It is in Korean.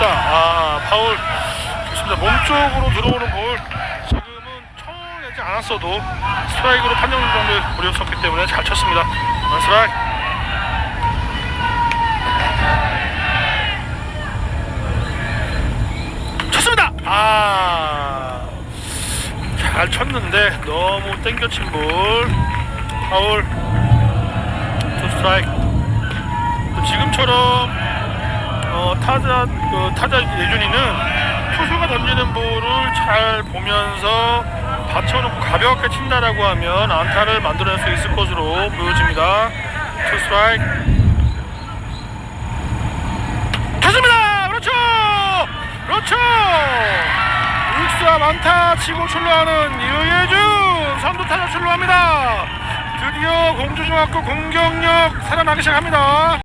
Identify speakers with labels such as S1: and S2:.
S1: 좋습니다. 아 파울 좋습니다. 몸쪽으로 들어오는 볼 지금은 쳐내지 않았어도 스트라이크로 판정 정도에 버렸었기 때문에 잘 쳤습니다. 원 스트라이크. 쳤습니다. 아. 잘 쳤는데 너무 땡겨친 볼 파울 투 스트라이크 지금처럼 어, 타자 그 타자 예준이는 투수가 던지는 볼을 잘 보면서 받쳐놓고 가볍게 친다라고 하면 안타를 만들어낼 수 있을 것으로 보여집니다. 투 스트라이크 됐습니다. 그렇죠. 그렇죠. 육수와 만타 치고 출루하는 유예준 선두 타자 출루합니다. 드디어 공주중학교 공격력 살아나기 시작합니다.